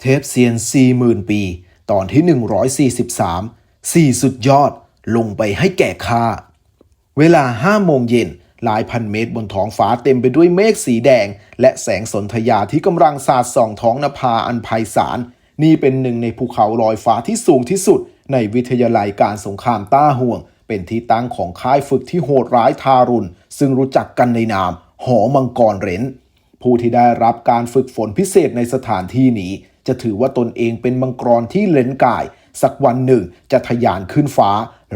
เทปเซียน 40,000 ปี ตอนที่ 143 4สุดยอดลงไปให้แก่ข้า เวลา5โมงเย็นหลายพันเมตรบนท้องฟ้าเต็มไปด้วยเมฆสีแดง และแสงสนธยาที่กำลังสาดส่องท้องนภาอันไพศาล นี่เป็นหนึ่งในภูเขาลอยฟ้าที่สูงที่สุด ในวิทยาลัยการสงครามต้าห่วง เป็นที่ตั้งของค่ายฝึกที่โหดร้ายทารุณ ซึ่งรู้จักกันในนาม หอมังกรเรนผู้ที่ได้รับการฝึกฝนพิเศษในสถานที่นี้ จะถือว่าตนเองเป็นมังกรที่เล่นกาย สักวันหนึ่งจะทะยานขึ้นฟ้า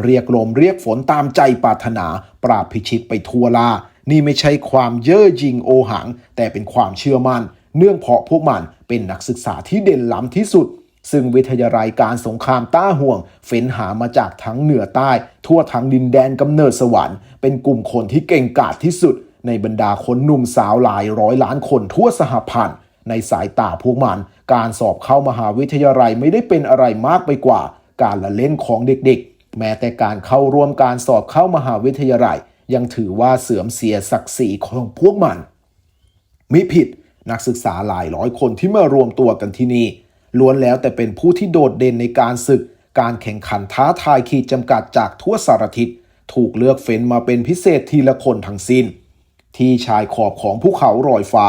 เรียกลมเรียกฝนตามใจปรารถนา ปราบพิชิตไปทั่วลา นี่ไม่ใช่ความเย่อหยิ่งโอหัง แต่เป็นความเชื่อมัน่น เนื่องเพราะพวกมันเป็นนักศึกษาที่เด่นล้ำที่สุด ซึ่งวิทยาลัยการสงครามต้าห่วง เฟ้นหามาจากทั้งเหนือใต้ ทั่วทั้งดินแดนกำเนิดสวรรค์เป็นกลุ่มคนที่เก่งกาจที่สุด ในบรรดาคนหนุ่มสาวหลายร้อยล้านคนทั่วสหพันธ์ในสายตาพวกมัน การสอบเข้ามหาวิทยาลัยไม่ได้เป็นอะไรมากไปกว่า การละเล่นของเด็กๆ แม้แต่การเข้าร่วมการสอบเข้ามหาวิทยาลัย ยังถือว่าเสื่อมเสียศักดิ์ศรีของพวกมันมิผิดนักศึกษาหลายร้อยคนที่มารวมตัวกันที่นี่ล้วนแล้วแต่เป็นผู้ที่โดดเด่นในการศึก การแข่งขันท้าทายขีดจำกัดจากทั่วสารทิศถูกเลือกเฟ้นมาเป็นพิเศษทีละคนทั้งสิ้น ที่ชายขอบของภูเขารอยฟ้า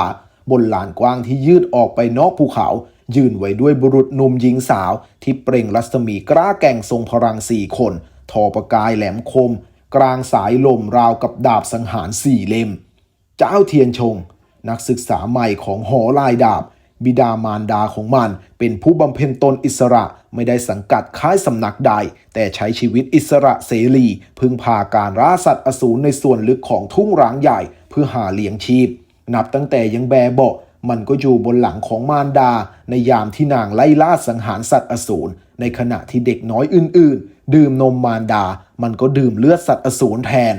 บนลานกว้างที่ยืดออกไปนอกภูเขา ยืนไว้ด้วยบุรุษหนุ่มหญิงสาว ที่เปล่งรัศมีกล้าแก่งทรงพลังสี่คน ทอประกายแหลมคม กลางสายลมราวกับดาบสังหารสี่เล่ม เจ้าเทียนชง นักศึกษาใหม่ของหอลายดาบ บิดามารดาของมัน เป็นผู้บำเพ็ญตนอิสระไม่ได้สังกัดค่ายสำนักใด แต่ใช้ชีวิตอิสระเสรี พึ่งพาการล่าสัตว์อสูรในส่วนลึกของทุ่งร้างใหญ่ เพื่อหาเลี้ยงชีพ นับตั้งแต่ยังแบเบาะมันก็อยู่บนหลังของมารดา ในยามที่นางไล่ล่าสังหารสัตว์อสูรในขณะที่เด็กน้อยอื่น ๆ ดื่มนมมารดา มันก็ดื่มเลือดสัตว์อสูรแทน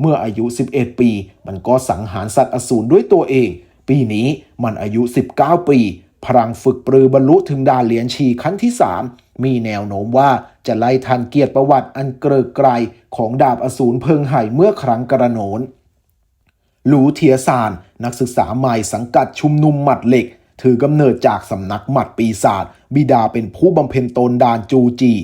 เมื่ออายุ 11 ปี มันก็สังหารสัตว์อสูรด้วยตัวเอง ปีนี้มันอายุ 19 ปี พลังฝึกปรือบรรลุถึงดาเหรียญชีขั้นที่ 3 มีแนวโน้มว่าจะไล่ทันเกียรติประวัติอันเกริกไกรของดาบอสูรเพิงไห่เมื่อครั้งกระโนน หลูเทียซาน นักศึกษาใหม่สังกัดชุมนุมหมัดเหล็ก ถือกำเนิดจากสำนักหมัดปีศาจบิดาเป็นผู้บำเพ็ญตนดานจูจี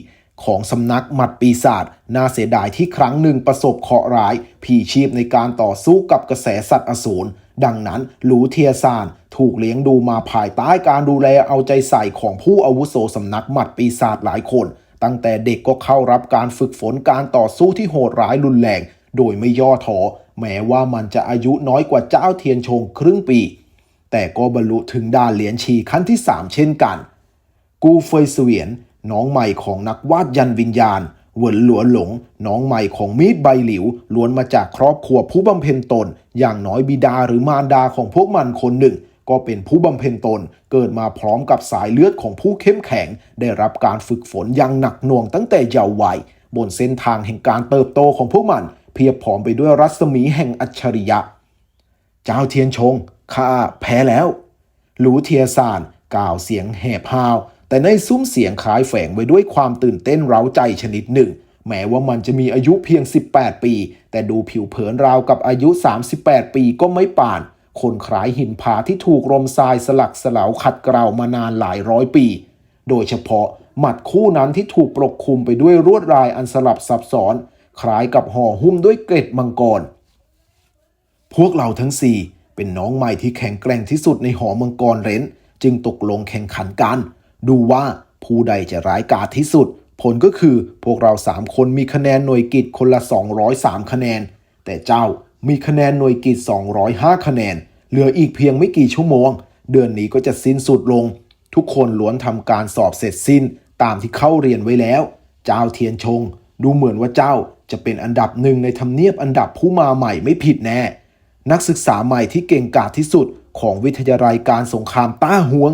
ของสำนักหมัดปีศาจน่าเสียดายที่ครั้งหนึ่งประสบเคราะห์ร้าย ผีชีพในการต่อสู้กับกระแสสัตว์อสูรดังนั้นหลูเทียซานถูกเลี้ยงดูมาภายใต้การดูแลเอาใจใส่ของผู้อาวุโสสำนักหมัดปีศาจหลายคน ตั้งแต่เด็กก็เข้ารับการฝึกฝนการต่อสู้ที่โหดร้ายรุนแรง โดยไม่ย่อท้อ แม้ว่ามันจะอายุน้อยกว่าเจ้าเทียนชงครึ่งปี แต่ก็บรรลุถึงดานเหรียญชีขั้นที่ 3 เช่นกัน กูเฟยเสวียนน้องใหม่ของนักวาดยันวิญญาณเหวินหลัวหลง น้องใหม่ของมีดใบหลิวล้วนมาจากครอบครัวผู้บำเพ็ญตน อย่างน้อยบิดาหรือมารดาของพวกมันคนหนึ่ง ก็เป็นผู้บำเพ็ญตน เกิดมาพร้อมกับสายเลือดของผู้เข้มแข็ง ได้รับการฝึกฝนอย่างหนักหน่วงตั้งแต่เยาว์วัยบนเส้นทางแห่งการเติบโตของพวกมัน เพียบพร้อมไปด้วยรัศมีแห่งอัจฉริยะ เจ้าเทียนชงข้าแพ้แล้วหลูเทียซานกล่าวเสียงแหบหาว แต่ในซุ้มเสียงคล้ายแฝงไว้ด้วยความตื่นเต้นเร้าใจชนิดหนึ่ง แม้ว่ามันจะมีอายุเพียง 18 ปี แต่ดูผิวเผินราวกับอายุ 38 ปีก็ไม่ป่าน คนคล้ายหินผาที่ถูกรมทรายสลักสลาวขัดเกลามานานหลายร้อยปี โดยเฉพาะหมัดคู่นั้นที่ถูกปกคลุมไปด้วยลวดลายอันสลับซับซ้อน คล้ายกับห่อหุ้มด้วยเกล็ดมังกร พวกเราทั้งสี่เป็นน้องใหม่ที่แข็งแกร่งที่สุดในหอมังกรเรนจึงตกลงแข่งขันกัน ดูว่าผู้ใดจะร้ายกาจที่สุด ผลก็คือพวกเราสามคนมีคะแนนหน่วยกิจคนละ 203 คะแนน แต่เจ้ามีคะแนนหน่วยกิจ 205 คะแนน เหลืออีกเพียงไม่กี่ชั่วโมง เดือนนี้ก็จะสิ้นสุดลง ทุกคนล้วนทำการสอบเสร็จสิ้นตามที่เข้าเรียนไว้แล้ว เจ้าเทียนชง ดูเหมือนว่าเจ้า จะเป็นอันดับหนึ่งในทำเนียบอันดับผู้มาใหม่ไม่ผิดแน่ นักศึกษาใหม่ที่เก่งกาจที่สุดของวิทยาลัยการสงครามต้าหวง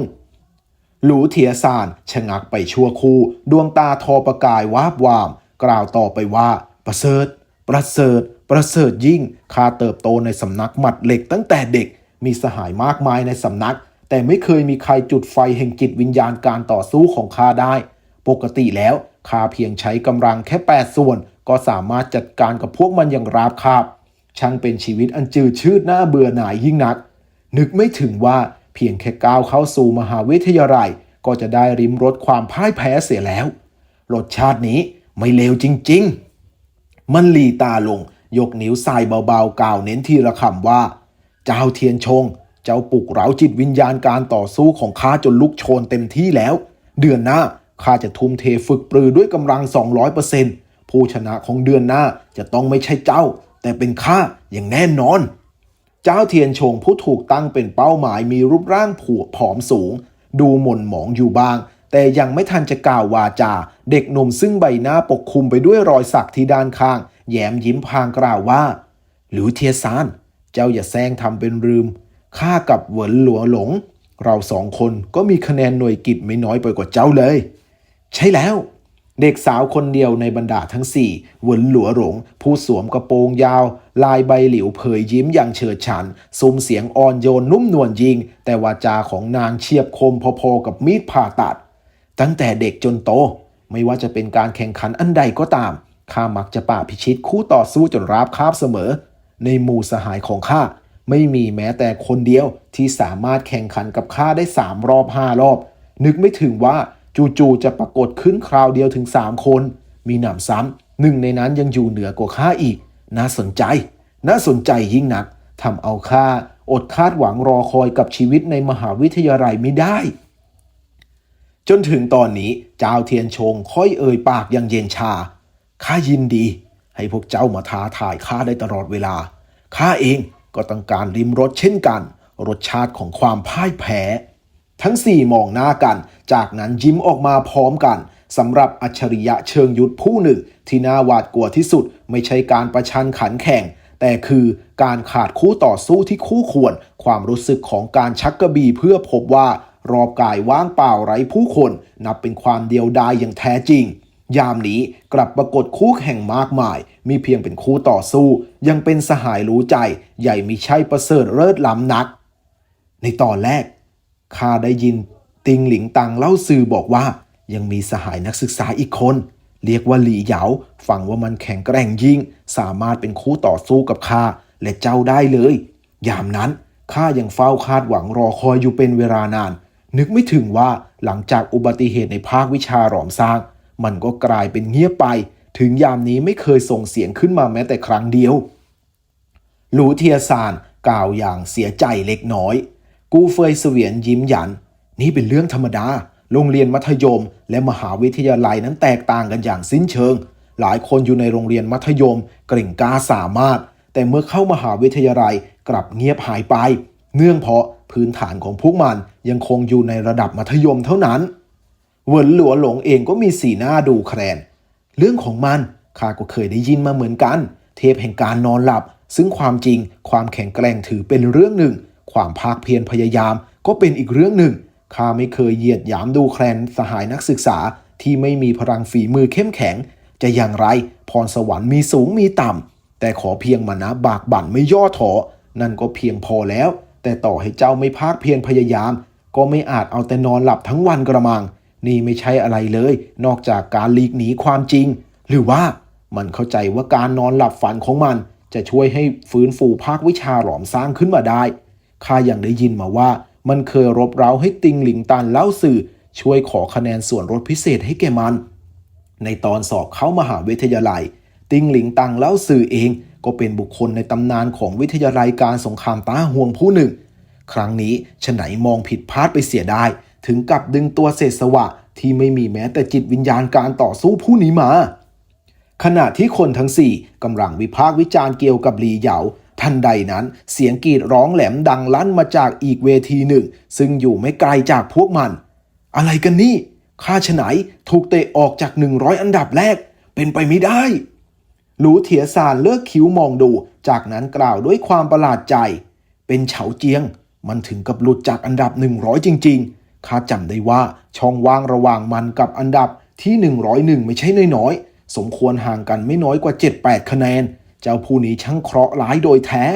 หลูเทียซานชะงักไปชั่วคู่ ดวงตาทอประกายวาบวาม กล่าวต่อไปว่า ประเสริฐ ประเสริฐ ประเสริฐยิ่งข้าเติบโตในสำนักหมัดเหล็กตั้งแต่เด็ก มีสหายมากมายในสำนัก แต่ไม่เคยมีใครจุดไฟแห่งจิตวิญญาณการต่อสู้ของข้าได้ ปกติแล้วข้าเพียงใช้กำลังแค่ 8 ส่วน ก็สามารถจัดการกับพวกมันอย่างราบคาบ ช่างเป็นชีวิตอันจืดชืดน่าเบื่อหน่ายยิ่งนัก นึกไม่ถึงว่าเพียงแค่ก้าวเข้าสู่มหาวิทยาลัย ก็จะได้ริมรสความพ่ายแพ้เสียแล้ว รสชาตินี้ไม่เลวจริง ๆ มันหลีตาลง ยกนิ้วใส่เบาๆ กล่าวเน้นทีละคำว่า เจ้าเทียนชง เจ้าปลุกเร้าจิตวิญญาณการต่อสู้ของข้าจนลุกโชนเต็มที่แล้ว เดือนหน้าข้าจะทุ่มเทฝึกปรือด้วยกำลัง 200% ผู้ชนะของเดือนหน้าจะต้องไม่ใช่เจ้า แต่เป็นข้าอย่างแน่นอน เจ้าเทียนชงผู้ถูกตั้งเป็นเป้าหมายมีรูปร่างผวผอมสูง ดูหม่นหมองอยู่บ้าง แต่ยังไม่ทันจะกล่าววาจา เด็กหนุ่มซึ่งใบหน้าปกคลุมไปด้วยรอยสักที่ด้านข้าง แย้มยิ้มพางกล่าวว่า หรือเทียซาน เจ้าอย่าแซงทำเป็นลืมข้ากับเหวินหลัวหลง เราสองคนก็มีคะแนนหน่วยกิจไม่น้อยไปกว่าเจ้าเลย ใช่แล้ว เด็กสาวคนเดียวในบรรดาทั้งสี่หวนหลัวหลง ผู้สวมกระโปรงยาว ลายใบหลิวเผยยิ้มอย่างเฉิดฉานซุ้มเสียงอ่อนโยนนุ่มนวลยิง แต่วาจาของนางเฉียบคมพอๆกับมีดผ่าตัด ตั้งแต่เด็กจนโต ไม่ว่าจะเป็นการแข่งขันอันใดก็ตามข้ามักจะป่าพิชิตคู่ต่อสู้จนราบคาบเสมอ ในหมู่สหายของข้าไม่มีแม้แต่คนเดียวที่สามารถแข่งขันกับข้าได้สามรอบห้ารอบ นึกไม่ถึงว่า จู่ๆจะปรากฏขึ้นคราวเดียวถึงสามคน มีหนำซ้ำหนึ่งในนั้นยังอยู่เหนือกว่าข้าอีก น่าสนใจ น่าสนใจยิ่งนักทำเอาข้าอดคาดหวังรอคอยกับชีวิตในมหาวิทยาลัยไม่ได้ จนถึงตอนนี้เจ้าเทียนชงค่อยเอ่ยปากอย่างเย็นชาข้ายินดี ให้พวกเจ้ามาท้าทายข้าได้ตลอดเวลาข้าเองก็ต้องการริมรสเช่นกัน รสชาติของความพ่ายแพ้ ทั้งสี่มองหน้ากัน จากนั้นยิ้มออกมาพร้อมกันสำหรับอัจฉริยะเชิงยุทธผู้หนึ่ง ที่น่าหวาดกลัวที่สุด ไม่ใช่การประชันขันแข่ง แต่คือการขาดคู่ต่อสู้ที่คู่ควร ความรู้สึกของการชักกระบี่เพื่อพบว่ารอบกายว่างเปล่าไร้ผู้คน นับเป็นความเดียวดายอย่างแท้จริง ยามนี้กลับปรากฏคู่แข่งมากมาย มีเพียงเป็นคู่ต่อสู้ ยังเป็นสหายรู้ใจ ใหญ่มิใช่ประเสริฐเลิศล้ำนัก ในตอนแรก ข้าได้ยินติงหลิงตังเล่าสื่อบอกว่า ยังมีสหายนักศึกษาอีกคน เรียกว่าหลี่เหยาฟังว่ามันแข็งแกร่งยิ่ง สามารถเป็นคู่ต่อสู้กับข้าและเจ้าได้เลย ยามนั้นข้ายังเฝ้าคาดหวังรอคอยอยู่เป็นเวลานาน นึกไม่ถึงว่าหลังจากอุบัติเหตุในภาควิชาหลอมสร้าง มันก็กลายเป็นเงียบไป ถึงยามนี้ไม่เคยส่งเสียงขึ้นมาแม้แต่ครั้งเดียวหลูเทียซานกล่าวอย่างเสียใจเล็กน้อย กูเฟยเสวียนยิ้มหยัน นี่เป็นเรื่องธรรมดา โรงเรียนมัธยม และมหาวิทยาลัยนั้นแตกต่างกันอย่างสิ้นเชิง หลายคนอยู่ในโรงเรียนมัธยม เกร่งกล้าสามารถ แต่เมื่อเข้ามหาวิทยาลัยกลับเงียบหายไป เนื่องเพราะพื้นฐานของพวกมันยังคงอยู่ในระดับมัธยมเท่านั้น เหวินหลัวหลงเองก็มีสีหน้าดูแคลน เรื่องของมันข้าก็เคยได้ยินมาเหมือนกัน เทพแห่งการนอนหลับ ซึ่งความจริงความแข็งแกร่งถือเป็นเรื่องหนึ่ง ความภาคเพียรพยายามก็เป็นอีกเรื่องหนึ่ง ข้าไม่เคยเหยียดหยามดูแคลนสหายนักศึกษาที่ไม่มีพลังฝีมือเข้มแข็ง จะอย่างไรพรสวรรค์มีสูงมีต่ำ แต่ขอเพียงมานะบากบั่นไม่ย่อถอ นั่นก็เพียงพอแล้ว แต่ต่อให้เจ้าไม่ภาคเพียรพยายาม ก็ไม่อาจเอาแต่นอนหลับทั้งวันกระมัง นี่ไม่ใช่อะไรเลย นอกจากการหลีกหนีความจริง หรือว่ามันเข้าใจว่าการนอนหลับฝันของมัน จะช่วยให้ฟื้นฟูภาควิชาหลอมสร้างขึ้นมาได้ ข้ายังได้ยินมาว่า มันเคยรบเร้าให้ติงหลิงตันเล่าสื่อ ช่วยขอคะแนนส่วนลดพิเศษให้แกมัน ในตอนสอบเข้ามหาวิทยาลัย ติงหลิงตังเล่าสื่อเอง ก็เป็นบุคคลในตำนานของวิทยาลัยการสงครามต้าห่วงผู้หนึ่ง ครั้งนี้ฉไหนมองผิดพลาดไปเสียได้ ถึงกับดึงตัวเศษสวะที่ไม่มีแม้แต่จิตวิญญาณการต่อสู้ผู้นี้มาขณะที่คนทั้งสี่กำลังวิพากษ์วิจารณ์เกี่ยวกับหลีเหยา ทันใดนั้นเสียงกรีดร้องแหลมดังลั่นมาจากอีกเวทีหนึ่ง ซึ่งอยู่ไม่ไกลจากพวกมัน อะไรกันนี่ข้าฉไหนถูกเตะออกจาก 100 อันดับแรก เป็นไปไม่ได้หลูเถียซานเลิกคิ้วมองดู จากนั้นกล่าวด้วยความประหลาดใจ เป็นเฉาเจียง มันถึงกับหลุดจากอันดับ 100 จริง ๆ ข้าจำได้ว่าช่องว่างระหว่างมันกับอันดับที่ 101 ไม่ใช่น้อยๆ สมควรห่างกันไม่น้อยกว่า 7-8 คะแนน เจ้าผู้นี้ช่างเคราะห์ร้ายโดยแท้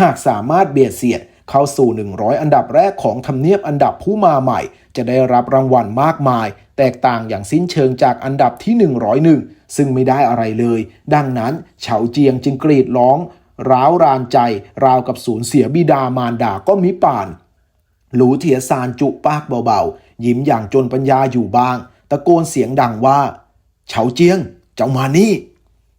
หากสามารถเบียดเสียดเข้าสู่ 100 อันดับแรกของทำเนียบอันดับผู้มาใหม่ จะได้รับรางวัลมากมาย แตกต่างอย่างสิ้นเชิงจากอันดับที่ 101 ซึ่งไม่ได้อะไรเลย ดังนั้นเฉาเจียงจึงกรีดร้อง ร้าวรานใจ ราวกับสูญเสียบิดามารดาก็มิป่าน หลูเถียซานจุปากเบาๆ ยิ้มอย่างจนปัญญาอยู่บ้าง ตะโกนเสียงดังว่า เฉาเจียง เจ้ามานี่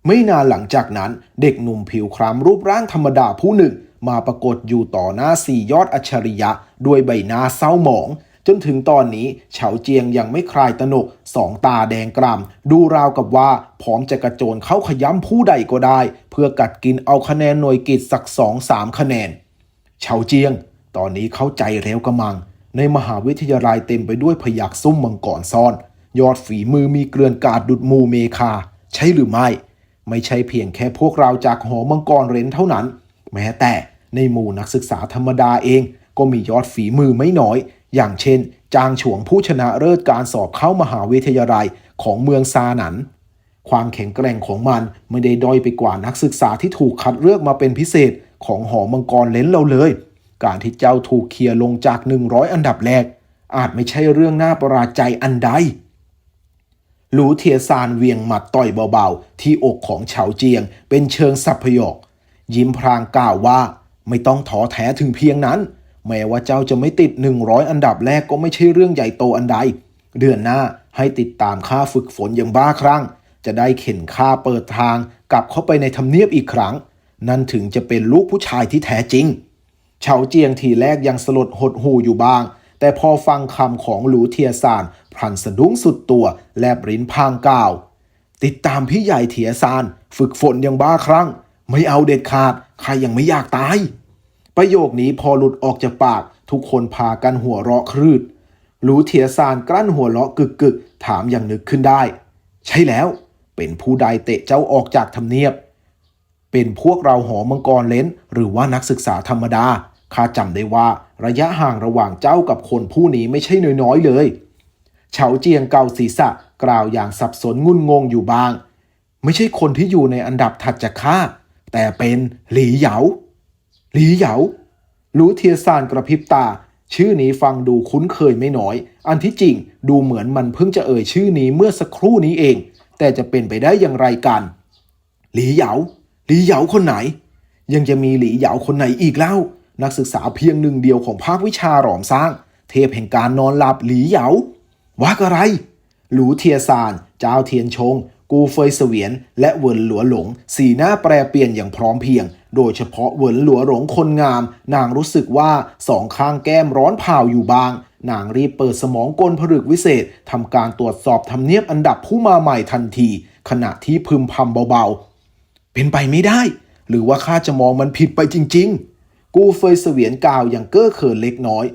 ไม่นานหลังจากนั้น เด็กหนุ่มผิวคล้ำรูปร่างธรรมดาผู้หนึ่ง มาปรากฏอยู่ต่อหน้าสี่ยอดอัจฉริยะ ด้วยใบหน้าเศร้าหมอง จนถึงตอนนี้เฉาเจียงยังไม่คลายตนกสองตาแดงกร่ำดูราวกับว่าพร้อมจะกระโจนเข้าขย้ำผู้ใดก็ได้ เพื่อกัดกินเอาคะแนนหน่วยกิจสักสองสามคะแนนเฉาเจียง ตอนนี้เข้าใจแล้วกระมัง ในมหาวิทยาลัยเต็มไปด้วยพยักซุ่มมังกรซ่อน ยอดฝีมือมีเกลื่อนกาดดุดมูเมคา ใช่หรือไม่ ไม่ใช่เพียงแค่พวกเราจากหอมังกรเรนเท่านั้น แม้แต่ในหมู่นักศึกษาธรรมดาเอง ก็มียอดฝีมือไม่น้อย อย่างเช่น จางฉวงผู้ชนะเลิศการสอบเข้ามหาวิทยาลัยของเมืองซาหนัน ความแข็งแกร่งของมันไม่ได้ด้อยไปกว่านักศึกษาที่ถูกคัดเลือกมาเป็นพิเศษของหอมังกรเลนเราเลย การที่เจ้าถูกเคลียร์ลงจาก 100 อันดับแรก อาจไม่ใช่เรื่องน่าประหลาดใจอันใด หลูเทียซานเวียงหมัดต่อยเบาๆ ที่อกของเฉาเจียง เป็นเชิงสัพพยก ยิ้มพรางกล่าวว่า ไม่ต้องท้อแท้ถึงเพียงนั้น แม้ว่าเจ้าจะไม่ติด 100 อันดับแรกก็ไม่ใช่เรื่องใหญ่โตอันใด เดือนหน้าให้ติดตามค่าฝึกฝนอย่างบ้าคลั่ง จะได้เข็นค่าเปิดทางกลับเข้าไปในทำเนียบอีกครั้ง นั่นถึงจะเป็นลูกผู้ชายที่แท้จริงเฉาเจียงทีแรกยังสลดหดหูอยู่บ้าง แต่พอฟังคำของหลูเทียซาน พลันสะดุ้งสุดตัว แลบริ้นพางก่าว ติดตามพี่ใหญ่เทียซาน ฝึกฝนอย่างบ้าคลั่ง ไม่เอาเด็ดขาดใครยังไม่อยากตาย ประโยคนี้พอหลุดออกจากปาก ทุกคนพากันหัวเราะครืดหลูเทียซานกลั้นหัวเราะกึกกึกๆถามอย่างนึกขึ้นได้ ใช่แล้ว เป็นผู้ใดเตะเจ้าออกจากทำเนียบ เป็นพวกเราหอมังกรเลนหรือว่านักศึกษาธรรมดาข้าจำได้ว่าระยะห่างระหว่างเจ้ากับคนผู้นี้ไม่ใช่น้อยๆเลย เฉาเจียงเกาศีรษะกล่าวอย่างสับสนงุนงงอยู่บ้าง ไม่ใช่คนที่อยู่ในอันดับถัดจากข้าแต่เป็นหลีเหยา หลีเหยารู้เทียซานกระพริบตา ชื่อนี้ฟังดูคุ้นเคยไม่น้อย อันที่จริงดูเหมือนมันเพิ่งจะเอ่ยชื่อนี้เมื่อสักครู่นี้เอง แต่จะเป็นไปได้อย่างไรกัน หลีเหยา หลีเหยาคนไหน ยังจะมีหลีเหยาคนไหนอีกเล่า นักศึกษาเพียงหนึ่งเดียวของภาควิชาหลอมสร้าง เทพแห่งการนอนหลับหลีเหยา ว่าอะไร หลูเทียซาน เจ้าเทียนชง กูเฟยเสวียน และเวินหลัวหลง สีหน้าแปรเปลี่ยนอย่างพร้อมเพียง โดยเฉพาะเวินหลัวหลงคนงาม นางรู้สึกว่าสองข้างแก้มร้อนเผาอยู่บาง นางรีบเปิดสมองกลผลึกวิเศษทำการตรวจสอบทำเนียบอันดับผู้มาใหม่ทันที ขณะที่พึมพำเบาๆ เป็นไปไม่ได้ หรือว่าข้าจะมองมันผิดไปจริง ๆ กูเฟยเสวียนกล่าวอย่างเก้อเขินเล็กน้อย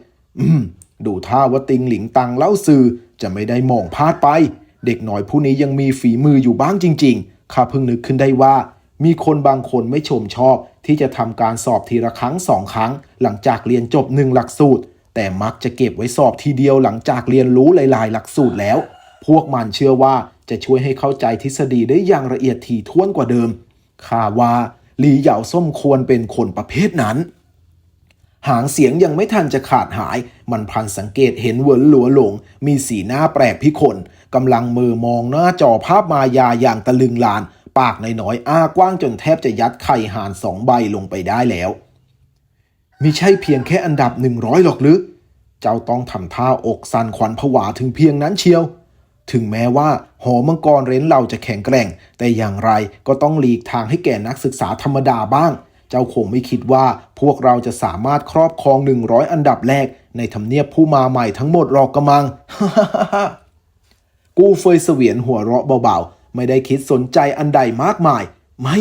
อืมดูท่าว่าติงหลิงตังเล่าซือ จะไม่ได้มองพลาดไป เด็กน้อยผู้นี้ยังมีฝีมืออยู่บ้างจริง ๆ ข้าเพิ่งนึกขึ้นได้ว่า มีคนบางคนไม่ชมชอบ ที่จะทำการสอบทีละครั้งสองครั้ง หลังจากเรียนจบหนึ่งหลักสูตร แต่มักจะเก็บไว้สอบทีเดียวหลังจากเรียนรู้หลาย ๆ หลักสูตรแล้ว พวกมันเชื่อว่าจะช่วยให้เข้าใจทฤษฎีได้อย่างละเอียดถี่ถ้วนกว่าเดิมข้าว่าหลีเหยาส้มควรเป็นคนประเภทนั้น หางเสียงยังไม่ทันจะขาดหาย มันพันสังเกตเห็นเวินหลัวหลง มีสีหน้าแปลกพิกลกำลังมือมองหน้าจอภาพมายาอย่างตะลึงลาน ปากนน้อยๆอ้ากว้างจนแทบจะยัดไข่ห่านสองใบลงไปได้แล้วมิใช่เพียงแค่อันดับหนึ่งร้อยหรอกหรือ เจ้าต้องทำท่าอกสั่นขวัญผวาถึงเพียงนั้นเชียว ถึงแม้ว่า หอมังกรเร้นเราจะแข็งแกร่ง แต่อย่างไรก็ต้องหลีกทางให้แก่นักศึกษาธรรมดาบ้าง จ้าคงไม่คิดว่าพวกเราจะสามารถครอบครอง 100 อันดับแรก ในทำเนียบผู้มาใหม่ทั้งหมดหรอกกระมัง กูเฟยเสวียนหัวเราะเบาๆ ไม่ได้คิดสนใจอันใดมากมาย ไม่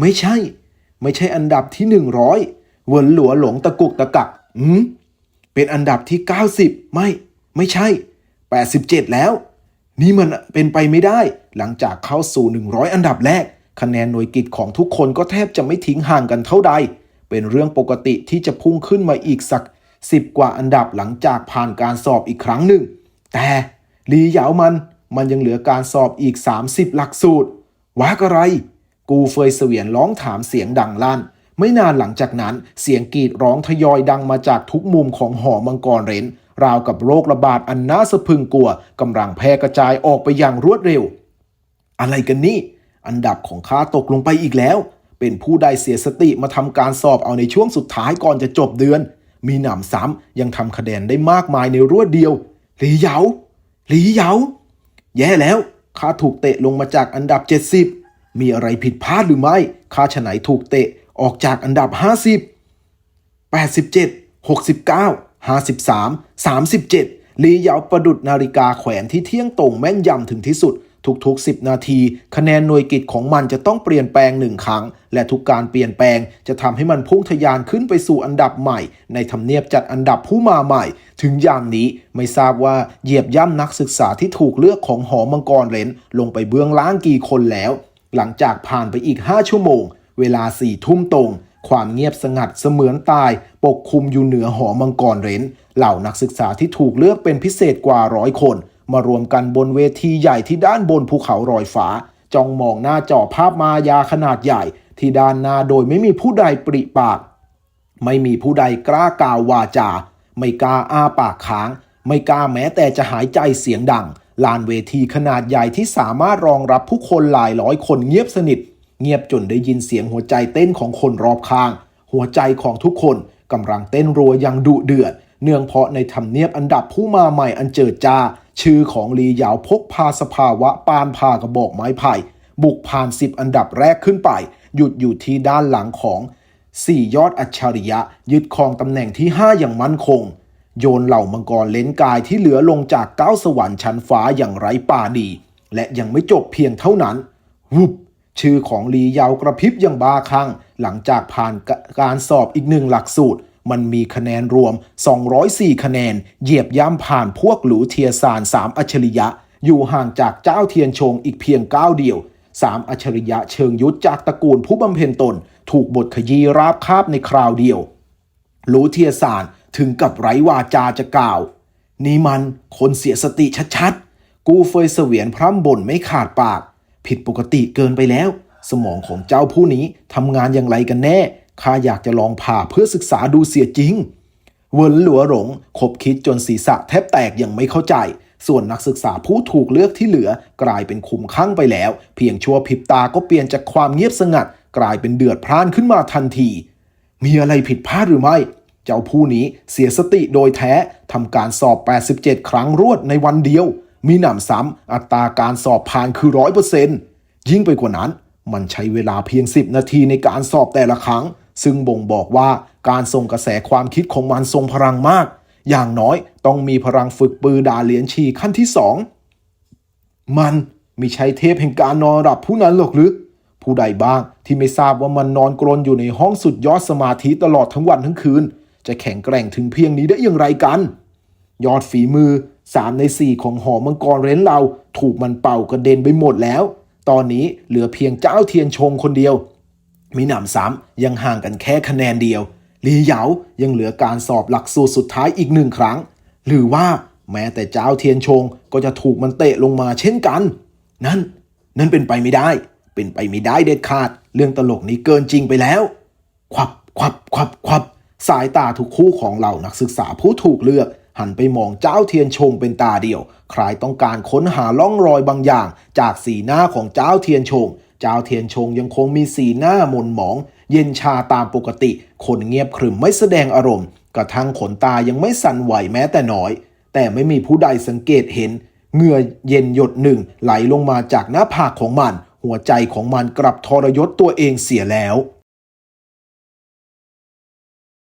ไม่ใช่ ไม่ใช่อันดับที่ 100 เวินหลัวหลงตะกุกตะกัก อืม เป็นอันดับที่ 90 ไม่ ไม่ใช่ 87 แล้ว นี่มันเป็นไปไม่ได้ หลังจากเข้าสู่ 100 อันดับแรก คะแนนหน่วยกิจของทุกคนก็แทบจะไม่ทิ้งห่างกันเท่าใด เป็นเรื่องปกติที่จะพุ่งขึ้นมาอีกสัก 10 กว่าอันดับหลังจากผ่านการสอบอีกครั้งหนึ่ง แต่หลีเหยามันมันยังเหลือการสอบอีก 30 หลักสูตรว่าอะไร กูเฟยเสวียนร้องถามเสียงดังลั่น ไม่นานหลังจากนั้นเสียงกรีดร้องทยอยดังมาจากทุกมุมของหอมังกรเรนราวกับโรคระบาดอันน่าสะพึงกลัวกำลังแพร่กระจายออกไปอย่างรวดเร็ว อะไรกันนี่ อันดับของข้าตกลงไปอีกแล้ว เป็นผู้ใดเสียสติมาทำการสอบเอาในช่วงสุดท้ายก่อนจะจบเดือน มีหนำซ้ำยังทำคะแนนได้มากมายในรวดเดียว หลีเหยา หลีเหยา แย่แล้ว ข้าถูกเตะลงมาจากอันดับ 70 มีอะไรผิดพลาดหรือไม่ ข้าฉะไหนถูกเตะออกจากอันดับ 50 87 69 53 37ลีเหยาประดุดนาฬิกาแขวนที่เที่ยงตรงแม่นยำถึงที่สุด ทุกๆ 10 นาที คะแนนหน่วยกิจของมันจะต้องเปลี่ยนแปลงหนึ่งครั้ง และทุกการเปลี่ยนแปลงจะทำให้มันพุ่งทะยานขึ้นไปสู่อันดับใหม่ ในทำเนียบจัดอันดับผู้มาใหม่ ถึงยามนี้ไม่ทราบว่าเหยียบย่ำนักศึกษาที่ถูกเลือกของหอมังกรเลนลงไปเบื้องล่างกี่คนแล้ว หลังจากผ่านไปอีก 5 ชั่วโมง เวลาสี่ทุ่มตรงความเงียบสงัดเสมือนตาย ปกคลุมอยู่เหนือหอมังกรเรนเหล่านักศึกษาที่ถูกเลือกเป็นพิเศษกว่าร้อยคน มารวมกันบนเวทีใหญ่ที่ด้านบนภูเขารอยฟ้าจ้องมองหน้าจอภาพมายาขนาดใหญ่ ที่ด้านหน้าโดยไม่มีผู้ใดปริปาก ไม่มีผู้ใดกล้ากล่าววาจา ไม่กล้าอ้าปากค้าง ไม่กล้าแม้แต่จะหายใจเสียงดัง ลานเวทีขนาดใหญ่ที่สามารถรองรับผู้คนหลายร้อยคนเงียบสนิท เงียบจนได้ยินเสียงหัวใจเต้นของคนรอบข้าง หัวใจของทุกคนกำลังเต้นรัวอย่างดุเดือด เนื่องเพราะในทำเนียบอันดับผู้มาใหม่อันเจิดจ้าชื่อของลียาวพกพาสภาวะปานพากระบอกไม้ไผ่ บุกผ่านสิบอันดับแรกขึ้นไป หยุดอยู่ที่ด้านหลังของสี่ยอดอัจฉริยะ ยึดครองตำแหน่งที่ 5 อย่างมั่นคง โยนเหล่ามังกรเลนกายที่เหลือลงจากเก้าสวรรค์ชั้นฟ้าอย่างไร้ป่าดีและยังไม่จบเพียงเท่านั้นวุบชื่อของลียาวกระพริบอย่างบ้าคลั่งหลังจากผ่านการสอบอีกหนึ่งหลักสูตร มันมีคะแนนรวม 204 คะแนน เหยียบย่ำผ่านพวกหลูเทียซานสามอัจฉริยะ อยู่ห่างจากเจ้าเทียนชงอีกเพียงก้าวเดียวสามอัจฉริยะเชิงยุทธจากตระกูลผู้บำเพ็ญตน ถูกบทขยี้ราบคาบในคราวเดียวรู้เทียสารถึงกับไร้วาจาจะกล่าว นี่มันคนเสียสติชัดๆ กูเฟยเสวียนพร่ำบ่นไม่ขาดปาก ผิดปกติเกินไปแล้ว สมองของเจ้าผู้นี้ทำงานอย่างไรกันแน่ ข้าอยากจะลองผ่าเพื่อศึกษาดูเสียจริง เวินหลัวหลงคบคิดจนศีรษะแทบแตกยังไม่เข้าใจ ส่วนนักศึกษาผู้ถูกเลือกที่เหลือกลายเป็นคุมข้างไปแล้ว เพียงชั่วพริบตาก็เปลี่ยนจากความเงียบสงัด กลายเป็นเดือดพร่านขึ้นมาทันที มีอะไรผิดพลาดหรือไม่ เจ้าผู้นี้เสียสติโดยแท้ทำการสอบ 87 ครั้งรวดในวันเดียว มีหนำซ้ำอัตราการสอบผ่านคือร้อยเปอร์เซนต์ยิ่งไปกว่านั้น มันใช้เวลาเพียง 10 นาทีในการสอบแต่ละครั้ง ซึ่งบ่งบอกว่าการส่งกระแสความคิดของมันทรงพลังมาก อย่างน้อยต้องมีพลังฝึกปือดาเหรียญชีขั้นที่สอง มันมิใช่เทพแห่งการนอนหลับผู้นั้นหรอกหรือ ผู้ใดบ้างที่ไม่ทราบว่ามันนอนกรนอยู่ในห้องสุดยอดสมาธิตลอดทั้งวันทั้งคืน จะแข็งแกร่งถึงเพียงนี้ได้อย่างไรกัน ยอดฝีมือสามในสี่ของหอมังกรเร้นเราถูกมันเป่ากระเด็นไปหมดแล้ว ตอนนี้เหลือเพียงเจ้าเทียนชงคนเดียว มีหนำซ้ำยังห่างกันแค่คะแนนเดียวลีเหยายังเหลือการสอบหลักสูตรสุดท้ายอีกหนึ่งครั้ง หรือว่าแม้แต่เจ้าเทียนชงก็จะถูกมันเตะลงมาเช่นกัน นั่น นั่นเป็นไปไม่ได้ เป็นไปไม่ได้เด็ดขาด เรื่องตลกนี้เกินจริงไปแล้ว ควับควับควับควับสายตาทุกคู่ของเหล่านักศึกษาผู้ถูกเลือก หันไปมองเจ้าเทียนชงเป็นตาเดียว ใครต้องการค้นหาล่องรอยบางอย่าง จากสีหน้าของเจ้าเทียนชง เจ้าเทียนชงยังคงมีสีหน้าหม่นหมอง เย็นชาตามปกติ คนเงียบขรึมไม่แสดงอารมณ์ กระทั่งขนตายังไม่สั่นไหวแม้แต่น้อย แต่ไม่มีผู้ใดสังเกตเห็นเหงื่อเย็นหยดหนึ่งไหลลงมาจากหน้าผากของมัน หัวใจของมันกลับทรยศตัวเองเสียแล้ว